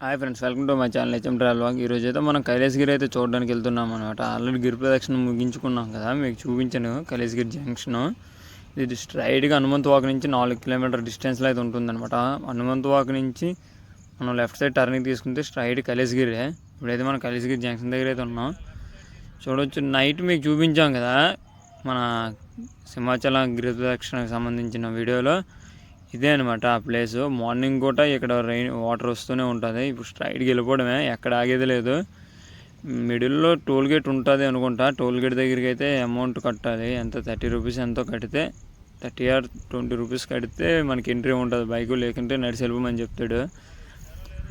Hi friends welcome to my channel HM travel walk ఈరోజు అయితే మనం కైలాసగిరి అయితే చూడడానికి వెళ్తున్నాం అనమాట ఆల్రెడీ గిరి ప్రదక్షిణ ముగించుకున్నాం కదా మీకు చూపించాను కైలాసగిరి జంక్షన్ ఇది స్ట్రైట్గా హనుమంత్ వాక్ నుంచి నాలుగు కిలోమీటర్ డిస్టెన్స్లో అయితే ఉంటుందన్నమాట. హనుమంత్ వాక్ నుంచి మనం లెఫ్ట్ సైడ్ టర్నింగ్ తీసుకుంటే స్ట్రైట్ కైలాసగిరి ఇప్పుడైతే మనం కైలాసగిరి జంక్షన్ దగ్గర అయితే ఉన్నాం. చూడవచ్చు నైట్ మీకు చూపించాం కదా మన సింహాచలం గిరి ప్రదక్షిణకు సంబంధించిన వీడియోలో ఇదే అనమాట ఆ ప్లేస్ మార్నింగ్ కూడా ఇక్కడ రైన్ వాటర్ వస్తూనే ఉంటుంది. ఇప్పుడు స్ట్రైట్కి వెళ్ళిపోవడమే ఎక్కడ ఆగేది లేదు. మిడిల్లో టోల్ గేట్ ఉంటుంది అనుకుంటా. టోల్ గేట్ దగ్గరికి అయితే అమౌంట్ కట్టాలి. ఎంత? థర్టీ రూపీస్ ఎంతో కడితే థర్టీ ఆర్ ట్వంటీ రూపీస్ కడితే మనకి ఎంట్రీ ఉంటుంది. బైక్ లేకుంటే నడిచి వెళ్ళమని చెప్తాడు.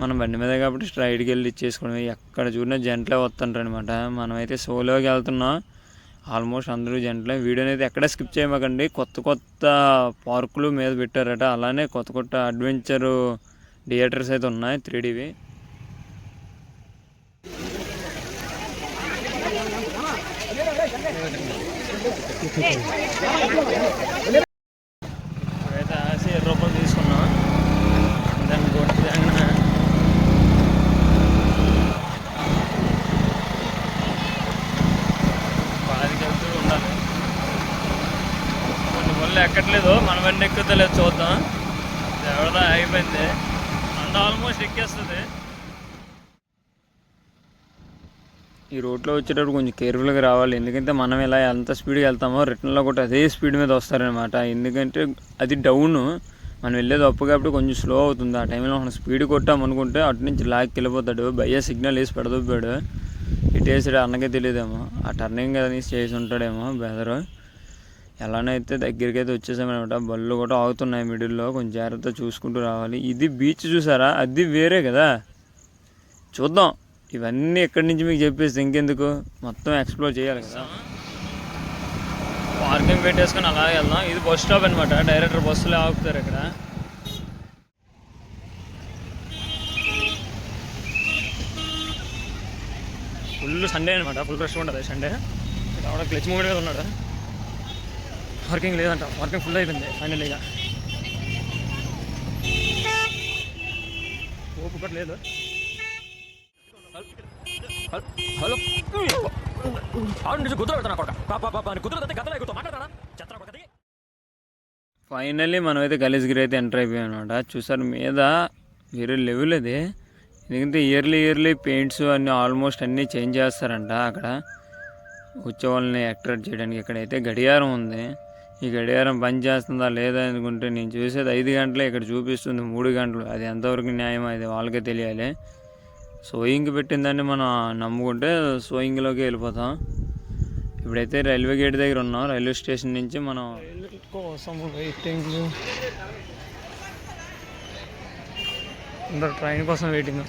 మనం బండి మీద కాబట్టి స్ట్రైట్కి వెళ్ళి ఇచ్చేసుకోవడం ఎక్కడ చూసినా జంటలే వస్తుంటారు అనమాట మనమైతే సోలోకి వెళ్తున్నాం. ఆల్మోస్ట్ అందరూ జంటలే వీడియోని అయితే ఎక్కడ స్కిప్ చేయమాకండి కొత్త కొత్త పార్కులు మీద పెట్టారట అలానే కొత్త కొత్త అడ్వెంచర్ థియేటర్స్ అయితే ఉన్నాయి త్రీ ఎక్కట్లేదు మన బండి ఎక్కుతలేదు చూద్దాం. ఎవరిదా అయిపోయింది. అంత ఆల్మోస్ట్ ఎక్కేస్తుంది. ఈ రోడ్లో వచ్చేటప్పుడు కొంచెం కేర్ఫుల్గా రావాలి. ఎందుకంటే మనం ఇలా ఎంత స్పీడ్గా వెళ్తామో రిటర్న్లో కూడా అదే స్పీడ్ మీద వస్తారనమాట ఎందుకంటే అది డౌన్ మనం వెళ్ళేది అప్పు కాబట్టి కొంచెం స్లో అవుతుంది. ఆ టైంలో మనం స్పీడ్ కొట్టాం అనుకుంటే అటు నుంచి లాక్కి వెళ్ళిపోతాడు. భయ్య సిగ్నల్ వేసి పెడదొప్పాడు ఇటు వేసాడు అన్నకే తెలియదేమో. ఆ టర్నింగ్ అది చేసి ఉంటాడేమో బెదరు ఎలానైతే దగ్గరికి అయితే వచ్చేసామనమాట బళ్ళు కూడా ఆగుతున్నాయి మిడిల్లో కొంచెం జాగ్రత్త చూసుకుంటూ రావాలి. ఇది బీచ్ చూసారా? అది వేరే కదా. చూద్దాం. ఇవన్నీ ఎక్కడి నుంచి మీకు చెప్పేసి ఇంకెందుకు? మొత్తం ఎక్స్ప్లోర్ చేయాలి కదా. పార్కింగ్ పెట్టేసుకొని అలాగే వెళ్దాం. ఇది బస్ స్టాప్ అనమాట డైరెక్టర్ బస్సులే ఆగుతారు ఇక్కడ. ఫుల్ సండే అనమాట ఫుల్ రష్ ఉంటుంది సండే ఇక్కడ క్లచ్ మూమెంట్ కదా ఉన్నాడు. వర్కింగ్ లేదంట. వర్కింగ్ ఫుల్ అయిపోయింది ఫైనల్గా ఓపు లేదు. హలో. ఆడు నుంచి కుదురు పెడతాను పాప పాప అని కుదురు గతలో చెత్త ఫైనల్లీ మనమైతే గలీజ్గిరి అయితే ఎంటర్ అయిపోయాం అనమాట చూసారు మీద వేరే లెవెల్ అది ఎందుకంటే ఇయర్లీ ఇయర్లీ పెయింట్స్ అన్ని ఆల్మోస్ట్ అన్నీ చేంజ్ చేస్తారంట అక్కడ. వచ్చే వాళ్ళని అట్రాక్ట్ చేయడానికి ఇక్కడైతే గడియారం ఉంది. ఈ గడియారం పని చేస్తుందా లేదా అనుకుంటే నేను చూసేది ఐదు గంటలే ఇక్కడ చూపిస్తుంది మూడు గంటలు. అది ఎంతవరకు న్యాయం అది వాళ్ళకే తెలియాలి. సోయింగ్ పెట్టిందని మనం నమ్ముకుంటే సోయింగ్లోకి వెళ్ళిపోతాం. ఇప్పుడైతే రైల్వే గేట్ దగ్గర ఉన్నాం. రైల్వే స్టేషన్ నుంచి మనం కోసం వెయిటింగ్ అందరు ట్రైన్ కోసం వెయిటింగ్.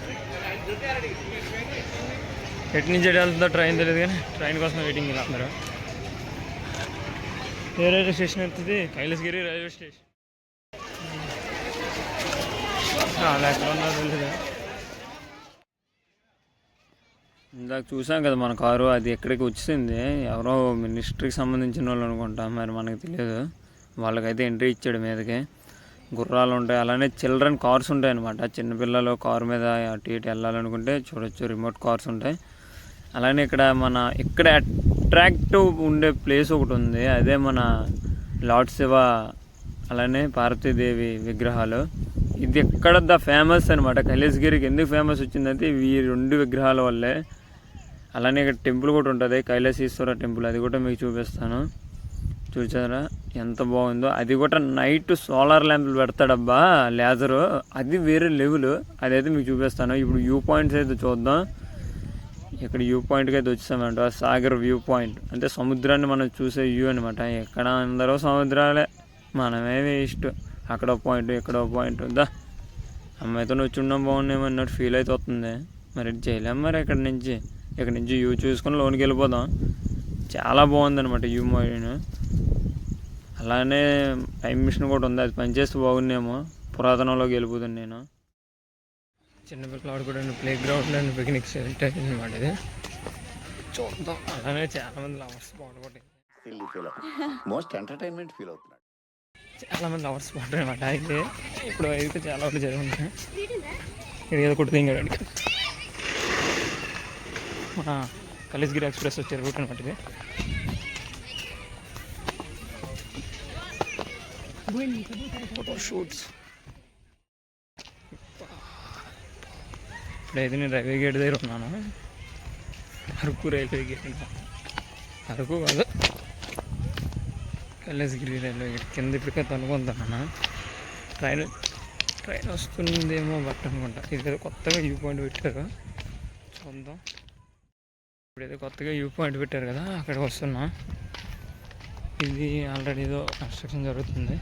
ఎటు నుంచి వెళ్తుందో ట్రైన్ తెలియదు కానీ ట్రైన్ కోసం వెయిటింగ్ అందరూ. ఏ రైల్వే స్టేషన్ వెళ్తుంది కైలాసగిరి రైల్వే స్టేషన్ ఎక్కడ తెలియదు ఇందాక చూసాం కదా మన కారు అది ఎక్కడికి వచ్చింది? ఎవరో మినిస్ట్రీకి సంబంధించిన వాళ్ళు అనుకుంటా మరి మనకు తెలియదు. వాళ్ళకైతే ఎంట్రీ ఇచ్చాడు మీదకి. గుర్రాలు ఉంటాయి అలానే చిల్డ్రన్ కార్స్ ఉంటాయి అనమాట చిన్నపిల్లలు కారు మీద అటు ఇటు వెళ్ళాలనుకుంటే చూడొచ్చు రిమోట్ కార్స్ ఉంటాయి. అలానే ఇక్కడ మన ఇక్కడ అట్రాక్టివ్ ఉండే ప్లేస్ ఒకటి ఉంది. అదే మన లార్డ్ శివ అలానే పార్వతీదేవి విగ్రహాలు. ఇది ఎక్కడ ద ఫేమస్ అనమాట కైలాసగిరికి ఎందుకు ఫేమస్ వచ్చిందంటే ఈ రెండు విగ్రహాల వల్లే. అలానే ఇక్కడ టెంపుల్ కూడా ఉంటుంది. కైలాసీశ్వర టెంపుల్. అది కూడా మీకు చూపిస్తాను. చూసారా? ఎంత బాగుందో. అది కూడా నైట్ సోలార్ ల్యాంపులు పెడతాడబ్బా లేజరు అది వేరే లెవెల్ అదైతే మీకు చూపిస్తాను. ఇప్పుడు వ్యూ పాయింట్స్ అయితే చూద్దాం. ఇక్కడ వ్యూ పాయింట్కి అయితే వచ్చామంట సాగర్ వ్యూ పాయింట్. అంటే సముద్రాన్ని మనం చూసే వ్యూ అనమాట ఎక్కడ అందరూ సముద్రాలే. మనమే వేస్ట్. అక్కడ పాయింట్ ఇక్కడ పాయింట్. దా. అమ్మాయితో వచ్చి ఉండడం బాగున్నాయి అన్నట్టు ఫీల్ అయితే వస్తుంది. మరి ఇది చేయలేం మరి ఇక్కడ నుంచి. ఇక్కడ నుంచి వ్యూ చూసుకొని లోనికి వెళ్ళిపోదాం. చాలా బాగుంది అనమాట వ్యూ మాయిన్ అలానే టైం మిషన్ కూడా ఉంది. అది పనిచేస్తే బాగుందేమో. పురాతనంలోకి వెళ్ళిపోతుంది నేను. చిన్నపిల్లలు ఆడుకోవడానికి ప్లే గ్రౌండ్లో పిక్నిక్ సెంటర్ అనమాట ఇది. చూద్దాం. అలానే చాలా మంది లవర్స్ బాగుంటుంది feel feel most entertainment feel అవుతున్నాడు చాలా మంది లవర్స్ స్పాట్ అనమాట అయితే ఇప్పుడు అయితే చాలా వరకు జరుగుతున్నాయి ఇది ఏదో కొట్టి దిగాడు మన కలిస్గిరి ఎక్స్ప్రెస్ వచ్చే రూట్ అనమాట ఇది. ఫోటో షూట్స్ ఇప్పుడైతే నేను రైల్వే గేట్ దగ్గర ఉన్నాను. అరకు రైల్వే గేట్ అరకు కాదు. Kailasagiri railway gate. కింద ఇప్పటికే తనుకుంటున్నాను ట్రైన్ ట్రైన్ వస్తుందేమో బట్ అనుకుంటా. ఇది కొత్తగా వ్యూ పాయింట్ పెట్టారు. చూద్దాం. ఇప్పుడు కొత్తగా వ్యూ పాయింట్ పెట్టారు కదా అక్కడికి వస్తున్నా. ఇది ఆల్రెడీ ఏదో కన్స్ట్రక్షన్ జరుగుతుంది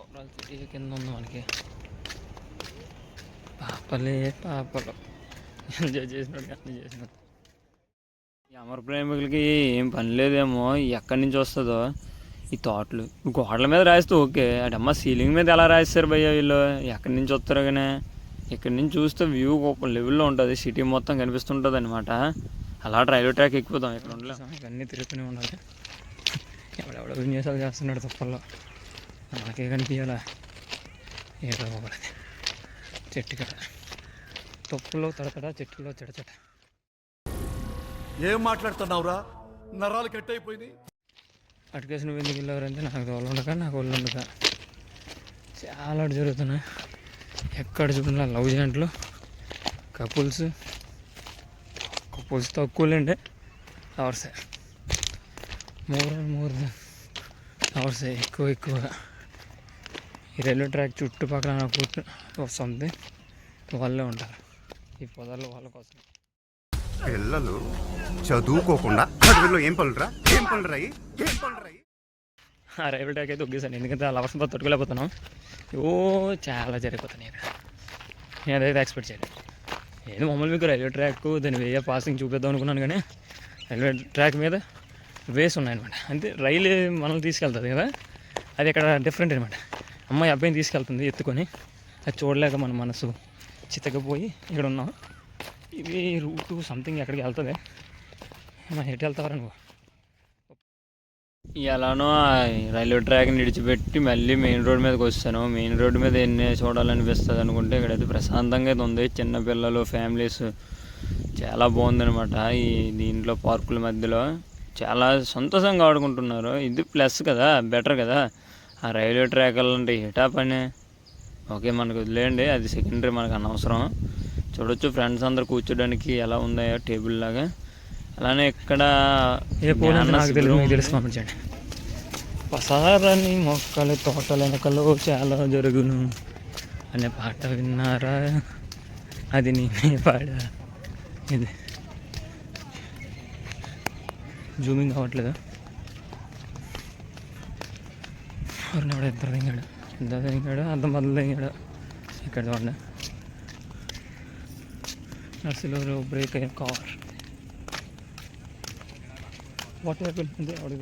ఓవరాల్ సిటీ కింద ఉంది మనకి పాపలే పాపలు. ఎంజాయ్ చేసినట్టు అన్నీ చేసినట్టు అమర ప్రేమికులకి ఏం పని లేదేమో ఎక్కడి నుంచి వస్తుందో ఈ తోటలు. గోడల మీద రాస్తే ఓకే అటమ్మ సీలింగ్ మీద ఎలా రాస్తారు భయ్య వీళ్ళు? ఎక్కడి నుంచి వస్తారో కానీ? ఇక్కడి నుంచి చూస్తే వ్యూ ఒక లెవెల్లో ఉంటుంది సిటీ మొత్తం కనిపిస్తుంటుంది అనమాట అలా రైల్వే ట్రాక్ ఎక్కుదాం ఇక్కడ ఉండలేం. ఇవన్నీ తిరుగుతూనే ఉండాలి. ఎవడెవడో విన్యాసాలు చేస్తున్నాడు తప్పల్లో. నాకే కనిపించాలా ఏదో చెట్టు కడ తొప్పులో తడతడ చెట్టులో చెడచట. ఏం మాట్లాడుతున్నావురా? నరాలు కట్ అయిపోయింది అటుకేసి నువ్వు ఎందుకు వెళ్ళారంటే నాకు తోలు ఉండక నాకు ఒళ్ళు ఉండక. చాలా జరుగుతున్నాయి. ఎక్కడ చూసినా లవ్ జెంట్లు కపుల్స్. కపుల్స్ తక్కువలేండి అవర్సే. మోర్ అండ్ మోర్ అవర్సే ఎక్కువ ఎక్కువగా. ఈ రైల్వే ట్రాక్ చుట్టుపక్కల నాకు వస్తుంది వాళ్ళే ఉంటారు. ఈ పొదల్లో వాళ్ళ కోసం. పిల్లలు చదువుకోకుండా చదువులో ఏం పనులురా? ఏం పనులురా? ఏం పనులురా? ఆ రైల్వే ట్రాక్ అయితే ఒగ్గేసాను ఎందుకంటే ఆ లవర్స్తో తట్టుకోలేకపోతున్నాం. ఓ చాలా జరిగిపోతున్నాయి ఇక్కడ నేను అదైతే ఎక్స్పెక్ట్ చేయలేదు. ఏదో మమ్మల్ని మీకు రైల్వే ట్రాక్ దాని వేయ పాసింగ్ చూపిద్దాం అనుకున్నాను కానీ రైల్వే ట్రాక్ మీద వేస్ ఉన్నాయన్నమాట. అంటే రైలు మనల్ని తీసుకెళ్తుంది కదా? అది ఇక్కడ డిఫరెంట్ అనమాట అమ్మాయి అబ్బాయిని తీసుకెళ్తుంది ఎత్తుకొని. అది చూడలేక మన మనసు చితకపోయి ఇక్కడ ఉన్నాం ఇది రూటు సంథింగ్ ఎక్కడికి వెళ్తుంది. ఎటు వెళ్తావరా నువ్వు? ఎలానో రైల్వే ట్రాక్ని విడిచిపెట్టి మళ్ళీ మెయిన్ రోడ్ మీదకి వస్తాను. మెయిన్ రోడ్ మీద ఎన్ని చూడాలనిపిస్తుంది అనుకుంటే ఇక్కడైతే ప్రశాంతంగా అయితే ఉంది. చిన్నపిల్లలు ఫ్యామిలీస్ చాలా బాగుందనమాట ఈ దీంట్లో పార్కుల మధ్యలో. చాలా సంతోషంగా ఆడుకుంటున్నారు. ఇది ప్లస్ కదా బెటర్ కదా. ఆ రైల్వే ట్రాక్ అంటే ఏటా పని ఓకే మనకు వదిలేయండి అది సెకండరీ మనకు అనవసరం. చూడొచ్చు ఫ్రెండ్స్ అందరు కూర్చోడానికి ఎలా ఉందో టేబుల్ లాగా. అలానే ఇక్కడ. పంపించండి. పసారని మొక్కలు తోటల వెనకలో చాలా జరుగును. అనే పాట విన్నారా? అది నేనే పాడా. ఇది. జూమింగ్ అవ్వట్లేదు ఎవరినెవడ ఇద్దరు దిగాడు. ఇద్దరు దిగాడు అర్థం మొదలు దిగాడు ఇక్కడ చూడండి అసలు బ్రేక్ అయిన కార్ వాట్ హ్యాపెన్ అంటే ఆవిడ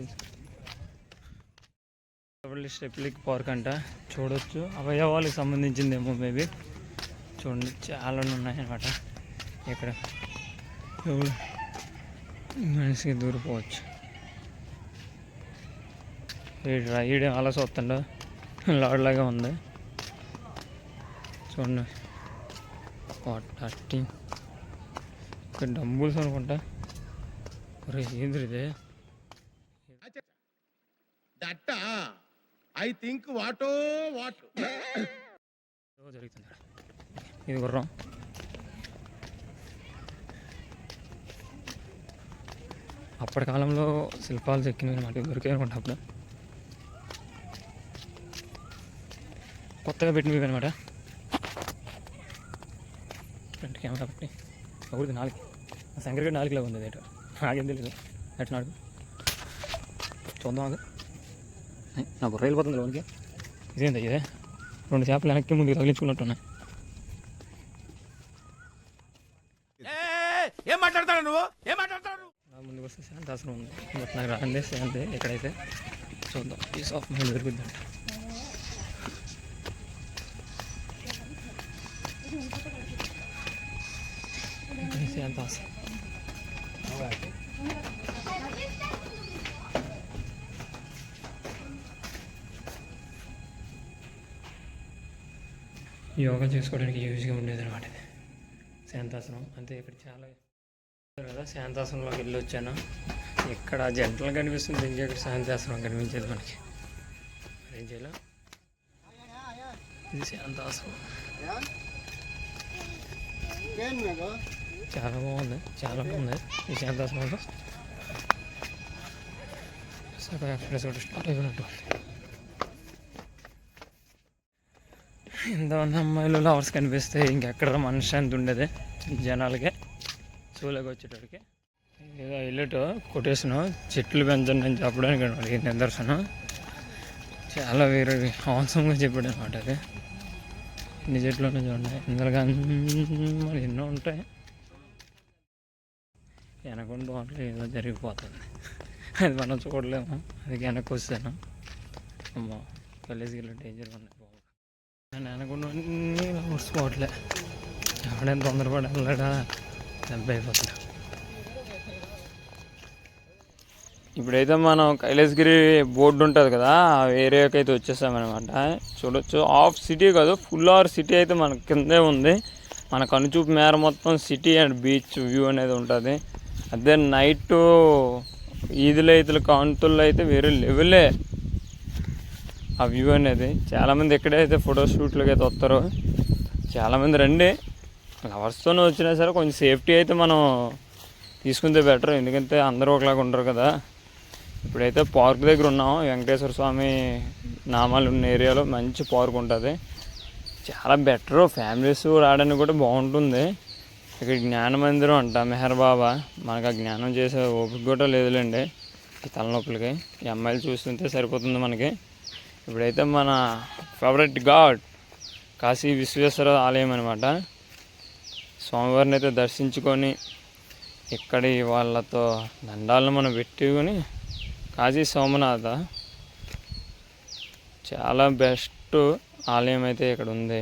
పార్క్ అంట చూడొచ్చు అవయవాలకు సంబంధించిందేమో మేబీ చూడండి చాలా ఉన్నాయన్నమాట ఇక్కడ ఎవడు మనిషికి దూరిపోవచ్చు రైడ్ అలా చూస్తుండ లాడ్లాగా ఉంది. చూడండి. థర్టీ ఇక్కడ డంబుల్స్ అనుకుంటా. ఒరే ఏంద్రి ఇదే? దట్ట ఐ థింక్ వాటో వాట్. జరుగుతుంది. ఇది గుర్రం. అప్పటి కాలంలో శిల్పాలు చెక్కినవి మనకి దొరికాయి అనుకుంటా అప్పుడు. కొత్తగా పెట్టినవి అనమాట ఫ్రంట్ కెమెరా పెట్టి ఒకటి. నాలుగు. శంకరగడ్ నాలుగులో ఉంది అదేటో నాకేం తెలియదు ఎట్ నాడు చూద్దాం నా బుర్ర వెళ్ళిపోతుంది లోనికి ఇదేంటి ఇదే. రెండు చేపలు వెనక్కి ముందుకు తగిలించుకున్నట్టున్నాయి. ఏం మాట్లాడతాడు నువ్వు? ఏం మాట్లాడతాడు నా ముందుకు వస్తే శాంతాసనం ఉంది. బట్ నాకు రాందే శాంతి ఎక్కడైతే. చూద్దాం. పీస్ ఆఫ్ మైండ్ దొరుకుతుందంట యోగా చేసుకోవడానికి యూజ్గా ఉండేది అనమాట ఇది. శాంతాసనం. అంతే ఇక్కడ చాలా కదా శాంతాసనంలోకి వెళ్ళి వచ్చాను. ఇక్కడ జంటలు కనిపిస్తుంది ఇంకా ఇక్కడ శాంతాసనం కనిపించేది మనకి. ఏం చేయాలి? ఇది శాంతాసనం. చాలా బాగుంది చాలా బాగుంది. ఈ శాంతాసనంలో సగం ఎక్స్ప్రెస్ కూడా స్టార్ట్ అయిపోయినట్టు ఎంతమంది అమ్మాయిలు లవర్స్ కనిపిస్తే ఇంకెక్కడ మనశ్శాంతి ఉండేది? జనాలకే జనాలకి చూలోకి వచ్చేటోడికి. ఏదో హైలైట్ కొటేషన్ చెట్లు పెంచండి అని చెప్పడానికి అనమాట నిదర్శనం. చాలా వేరే అవసరంగా చెప్పాడు అనమాట అది. ఎన్ని చెట్లు ఉన్నాయి చూడండి. ఇందులో మరి ఎన్నో ఉంటాయి. వెనకుండా వాటిలో ఏదో జరిగిపోతుంది. అది మనం చూడలేము. అది వెనక్కి వస్తాను. అమ్మో కలిసి డేంజర్ ఉన్నాయి నేను వెనకుండా అన్నీ పోవట్లే ఎవడైనా తొందరపడి వెళ్ళడా దెబ్బ ఇప్పుడైతే మనం కైలాసగిరి బోర్డు ఉంటుంది కదా ఆ ఏరియాకి అయితే వచ్చేసామన్నమాట. చూడొచ్చు. ఆఫ్ సిటీ కాదు ఫుల్ ఆర్ సిటీ అయితే మన కిందే ఉంది. మన కనుచూపు మేర మొత్తం సిటీ అండ్ బీచ్ వ్యూ అనేది ఉంటుంది. అదే నైట్ ఈదులు కాంతుల్లో అయితే వేరే లెవెలే. ఆ వ్యూ అనేది. చాలామంది ఎక్కడైతే ఫోటో షూట్లకి అయితే వస్తారో చాలామంది రండి. లవర్స్తోనే వచ్చినా సరే కొంచెం సేఫ్టీ అయితే మనం తీసుకుంటే బెటర్. ఎందుకంటే అందరూ ఒకలాగా ఉండరు కదా. ఇప్పుడైతే పార్క్ దగ్గర ఉన్నాం. వెంకటేశ్వర స్వామి నామాలు ఉన్న ఏరియాలో మంచి పార్క్ ఉంటుంది. చాలా బెటర్. ఫ్యామిలీస్ రావడానికి కూడా బాగుంటుంది. ఇక్కడ జ్ఞాన మందిరం అంట మెహర్ బాబా. మనకు ఆ జ్ఞానం చేసే ఓపిక కూడా లేదులేండి. ఈ తలనొప్పులకి. ఈ అమ్మాయిలు చూస్తుంటే సరిపోతుంది మనకి. ఇప్పుడైతే మన ఫేవరెట్ గాడ్ కాశీ విశ్వేశ్వర ఆలయం అనమాట స్వామివారిని అయితే దర్శించుకొని ఇక్కడి వాళ్ళతో దండాలను మనం పెట్టుకొని కాశీ సోమనాథ చాలా బెస్ట్ ఆలయం అయితే ఇక్కడ ఉంది.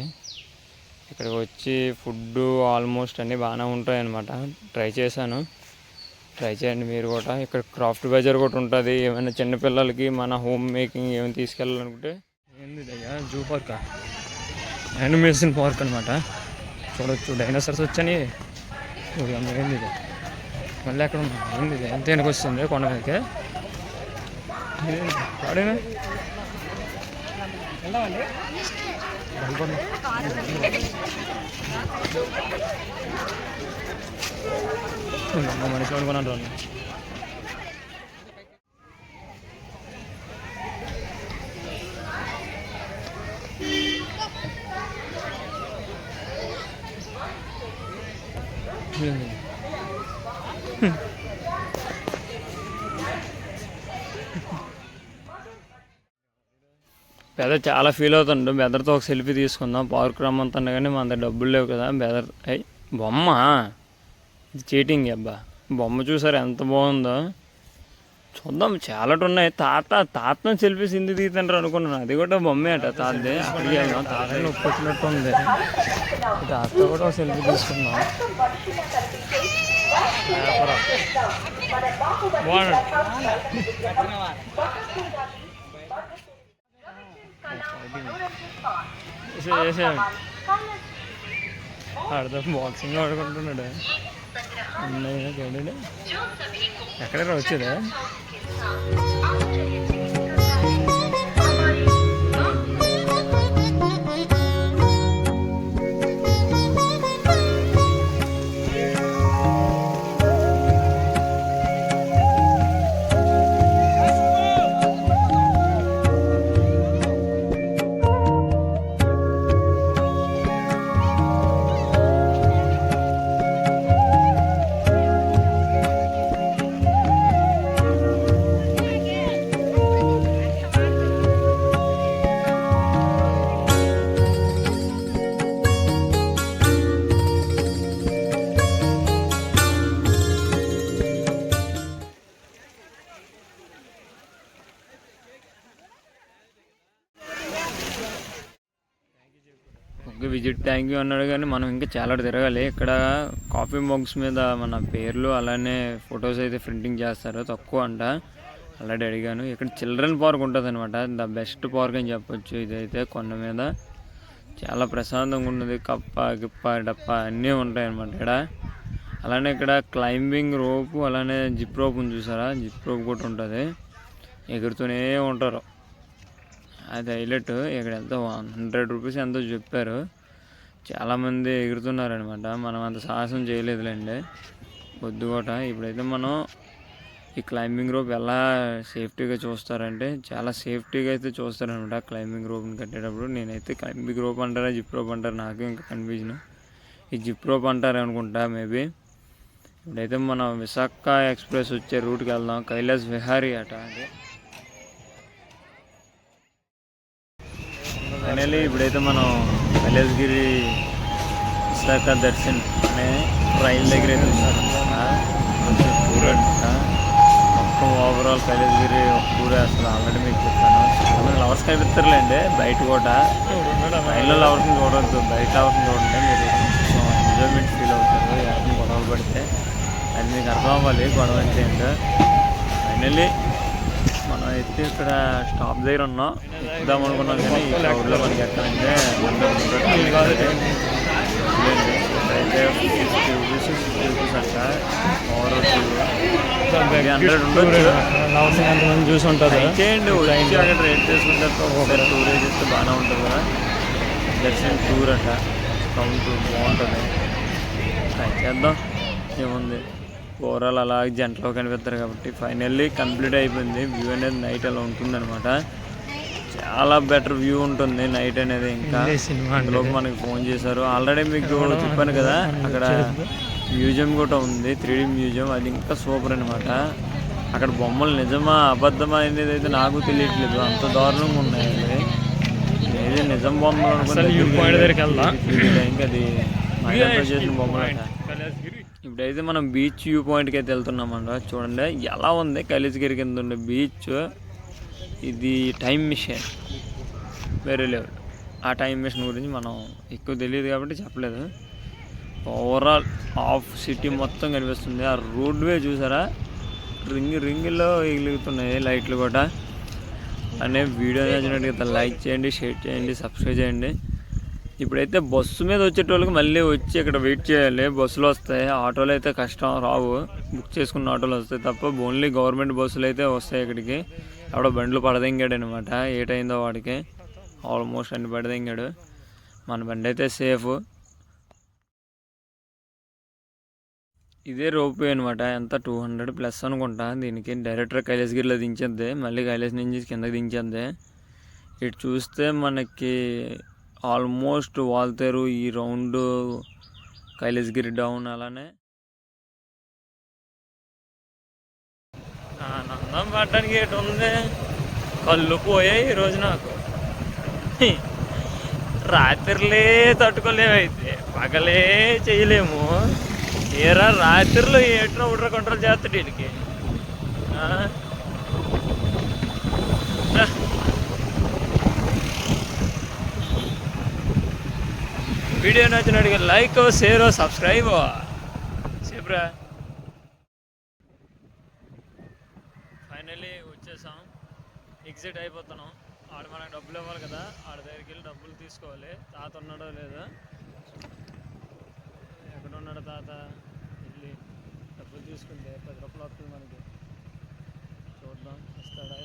ఇక్కడికి వచ్చి ఫుడ్ ఆల్మోస్ట్ అన్నీ బాగానే ఉంటాయన్నమాట. ట్రై చేశాను. ట్రై చేయండి మీరు కూడా. ఇక్కడ క్రాఫ్ట్ బజార్ కూడా ఉంటుంది. ఏమైనా చిన్నపిల్లలకి మన హోమ్ మేకింగ్ ఏమైనా తీసుకెళ్ళాలనుకుంటే. ఏంది అయ్యా? జూ పార్క్ యానిమేషన్ పార్క్ అనమాట చూడొచ్చు. డైనోసార్స్ వచ్చని ఏంది ఇది? మళ్ళీ ఏంది ఇది? ఎంత వెనక వస్తుంది కొండ మీదకి? వాడేనా మనిషి అనుకున్నాను పెద్ద చాలా ఫీల్ అవుతుండు బెదర్తో ఒక సెల్ఫీ తీసుకుందాం. పార్క్ రమ్మంతా కానీ మన దగ్గర డబ్బులు లేవు కదా. బెదర్ అయ్యి బొమ్మ! ఇది చీటింగ్ అబ్బా. బొమ్మ చూసారు ఎంత బాగుందో? చూద్దాం చాలా ఉన్నాయి. తాత తాతను సెల్ఫీస్ ఇందుకు తీతంటారు అనుకున్నాను అది కూడా బొమ్మే అట తాతది. తాత నొప్పి వచ్చినట్టు ఉంది తాతతో కూడా ఒక సెల్ఫీ ఆడతో బాక్సింగ్ ఆడుకుంటున్నాడు. అన్నయ్య చూడండి ఎక్కడ వచ్చేదా విజిట్ అన్నాడు కానీ మనం ఇంకా చాలా తిరగాలి. ఇక్కడ కాఫీ మగ్స్ మీద మన పేర్లు అలానే ఫొటోస్ అయితే ప్రింటింగ్ చేస్తారు తక్కువ అంట. ఆల్రెడీ అడిగాను. ఇక్కడ చిల్డ్రన్ పార్క్ ఉంటుంది అనమాట ద బెస్ట్ పార్క్ అని చెప్పొచ్చు. ఇదైతే కొండ మీద చాలా ప్రశాంతంగా ఉంటుంది కప్ప గిప్ప డప్ప అన్నీ ఉంటాయి అనమాట ఇక్కడ. అలానే ఇక్కడ క్లైంబింగ్ రోపు అలానే జిప్ రోప్ ఉంది చూసారా? జిప్ రోప్ కూడా ఉంటుంది. ఎగురుతూనే ఉంటారు. అది హైలైట్. ఇక్కడ ఎంతో వన్ హండ్రెడ్ రూపీస్ ఎంతో చెప్పారు. చాలామంది ఎగురుతున్నారనమాట. మనం అంత సాహసం చేయలేదులేండి. పొద్దుగోట ఇప్పుడైతే మనం ఈ క్లైంబింగ్ రోప్ ఎలా సేఫ్టీగా చూస్తారంటే చాలా సేఫ్టీగా అయితే చూస్తారనమాట క్లైంబింగ్ రోప్ని కట్టేటప్పుడు. నేనైతే క్లైంబింగ్ రోప్ అంటారా జిప్ రోప్ అంటారా నాకు ఇంకా కన్ఫ్యూజన్ ఈ జిప్ రోప్ అంటారు అనుకుంటా మేబీ ఇప్పుడైతే మనం విశాఖ ఎక్స్ప్రెస్ వచ్చే రూట్కి వెళ్దాం. కైలాస్ విహారీ అట అది. ఫైనలీ ఇప్పుడైతే మనం కైలాసగిరి విశాఖ దర్శన్ అనే రైలు దగ్గర అయితే కొంచెం టూర్ అంట. మొత్తం ఓవరాల్ కైలాసగిరి ఒక టూర్ అసలు ఆల్రెడీ మీకు చెప్పాను. చాలా లవర్స్ కనిపిస్తారులేండి బయట కూడా. రైల్లో లవర్స్ని చూడవద్దు బయట లవర్స్ని చూడండి. మీరు కొంచెం ఎంజాయ్మెంట్ ఫీల్ అవుతారు ఎవరిని గొడవలు పడితే. అది మీకు అర్థం అవ్వాలి గొడవ అంటే ఏంటో. ఫైనల్లీ అయితే ఇక్కడ స్టాప్ దగ్గర ఉన్నాం. ఎక్కుదాం అనుకున్నాం కానీ ఈ క్రౌడ్లో మనకి ఎక్కడంటే అయితే ఫిఫ్టీ రూపీస్ సిక్స్టీ రూపీస్ అంట ఓవర్ హండ్రెడ్ ఉండొచ్చు చూసి ఉంటుంది చేయండి వచ్చి అక్కడ రేట్ చేసుకుంటే ఒకసారి టూర్ చేస్తే బాగానే ఉంటుంది కదా. దర్శనం టూర్ అట. కౌంట్ బాగుంటుంది ట్రై చేద్దాం. ఏముంది? ఓవరాల్ అలా జంటలో కనిపిస్తారు కాబట్టి ఫైనల్లీ కంప్లీట్ అయిపోయింది. వ్యూ అనేది నైట్ అలా ఉంటుందన్నమాట. చాలా బెటర్ వ్యూ ఉంటుంది నైట్ అనేది ఇంకా. అందులో మనకి ఫోన్ చేశారు. ఆల్రెడీ మీకు చెప్పాను కదా అక్కడ మ్యూజియం కూడా ఉంది త్రీ మ్యూజియం. అది ఇంకా సూపర్ అనమాట అక్కడ బొమ్మలు నిజమా అబద్ధమా అనేది అయితే నాకు తెలియట్లేదు. అంత దారుణంగా ఉన్నాయి ఏది నిజం బొమ్మలు. తెలియదు. ఇంకా అది చేసిన బొమ్మలు అట. ఇప్పుడైతే మనం బీచ్ వ్యూ పాయింట్కి అయితే వెళ్తున్నామంట చూడండి ఎలా ఉంది? కలిసిగిరి కింద ఉండే బీచ్ ఇది టైం మిషన్ వేరే లెవెల్ ఆ టైం మిషన్ గురించి మనం ఎక్కువ తెలియదు కాబట్టి చెప్పలేదు. ఓవరాల్ ఆఫ్ సిటీ మొత్తం కనిపిస్తుంది. ఆ రోడ్ వే చూసారా? రింగ్ రింగ్లో ఎగులుగుతున్నాయి లైట్లు కూడా. అనే వీడియో నచ్చినట్టుగా లైక్ చేయండి షేర్ చేయండి సబ్స్క్రైబ్ చేయండి. ఇప్పుడైతే బస్సు మీద వచ్చేటోళ్ళకి మళ్ళీ వచ్చి ఇక్కడ వెయిట్ చేయాలి. బస్సులు వస్తాయి. ఆటోలు అయితే కష్టం రావు. బుక్ చేసుకున్న ఆటోలు వస్తాయి తప్ప ఓన్లీ గవర్నమెంట్ బస్సులు అయితే వస్తాయి ఇక్కడికి. ఎవడో బండ్లు పడదెంగాడు అనమాట ఏటైందో వాడికి. ఆల్మోస్ట్ అన్ని పడదెంగాడు. మన బండి అయితే సేఫ్. ఇదే రోప్ అనమాట. ఎంత? టూ హండ్రెడ్ ప్లస్ అనుకుంటా. దీనికి డైరెక్టర్ కైలాసగిరిలో దించేద్ది. మళ్ళీ కైలాస్ నుంచి కిందకి దించేద్ది. ఇటు చూస్తే మనకి ఆల్మోస్ట్ వాల్తేరు ఈ రౌండ్ కైలాసగిరి డౌన్ అలానే. ఆనందం పట్టడానికి ఎటు ఉంది? కళ్ళు పోయాయి ఈరోజు నాకు. రాత్రిలే తట్టుకోలేమైతే పగలే చేయలేము. ఏరా రాత్రిలో ఏట్రా ఉడ్ర కంట్రోల్ చేస్తాడు వీడికి ఆ? రా. వీడియో నచ్చినట్టుగా లైక్ షేర్ సబ్స్క్రైబ్. చెప్పరా ఫైనల్లీ వచ్చేసాం. ఎగ్జిట్ అయిపోతున్నాం. ఆడ మనకు డబ్బులు ఇవ్వాలి కదా ఆడ దగ్గరికి వెళ్ళి డబ్బులు తీసుకోవాలి. తాత ఉన్నాడో లేదో. ఎక్కడ ఉన్నాడు తాత? వెళ్ళి డబ్బులు తీసుకుంటే పది రూపాయలు వస్తుంది మనకి. చూద్దాం ఇస్తాడా